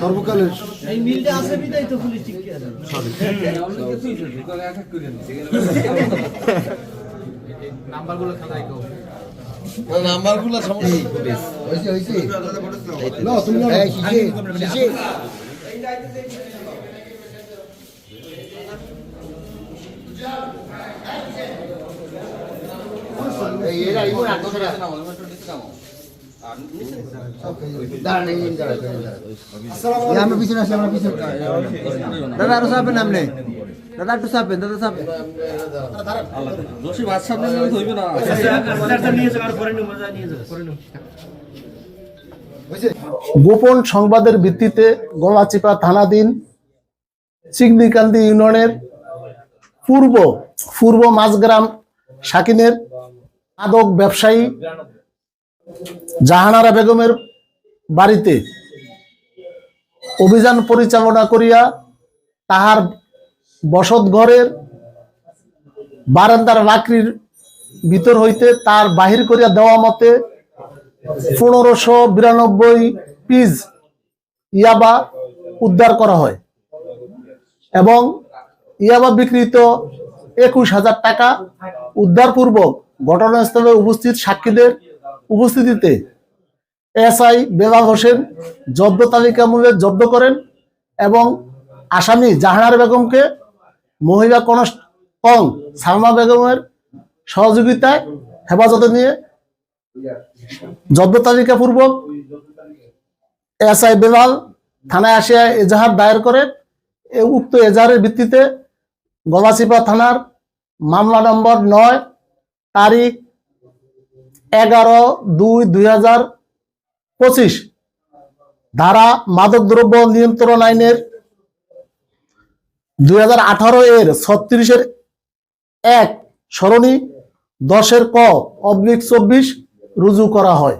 সর্বকালের আছে পুলিশ ঠিক আছে নাম্বারগুলো সমস্যা। হয়েছে হয়েছে। না তুমি না এই এরা ইমন আটো করে দাঁড়ান এই দাঁড়ান দাঁড়ান আমরা পিছনে আসি আমরা পিছনে দাদা আরও চাপেন আপনি দাদা একটু চাপেন দাদা চাপেন গোপন সংবাদের ভিত্তিতে গলাচিপা থানাধীন চিগনিকান্দি ইউনিয়নের পূর্ব পূর্ব মাঝগ্রাম সাকিনের আদক ব্যবসায়ী জাহানারা বেগমের বাড়িতে অভিযান পরিচালনা করিয়া তাহার বসত ঘরের বারান্দার লাকড়ির ভিতর হইতে তার বাহির করিয়া দেওয়া মতে পনেরোশো বিরানব্বই পিস ইয়াবা উদ্ধার করা হয় এবং ইয়াবা বিক্রিত একুশ হাজার টাকা উদ্ধারপূর্বক ঘটনাস্থলে উপস্থিত সাক্ষীদের উপস্থিতিতে এসআই বেলাল হোসেন জব্দ তালিকা মূল্যে জব্দ করেন এবং আসামি জাহানার বেগমকে মহিলা কনস্টং সালমা বেগমের সহযোগিতায় হেফাজতে নিয়ে জব্দ তালিকা পূর্বক এসআই বেলাল থানায় আসিয়া এজাহার দায়ের করেন উক্ত এজাহারের ভিত্তিতে গলাচিপা থানার মামলা নম্বর নয়, তারিখ এগারো দুই দুই হাজার পঁচিশ। ধারা মাদকদ্রব্য নিয়ন্ত্রণ আইনের দুই হাজার আঠারো এর ছত্রিশের এক সরণি দশের ক অবলিক চব্বিশ রুজু করা হয়।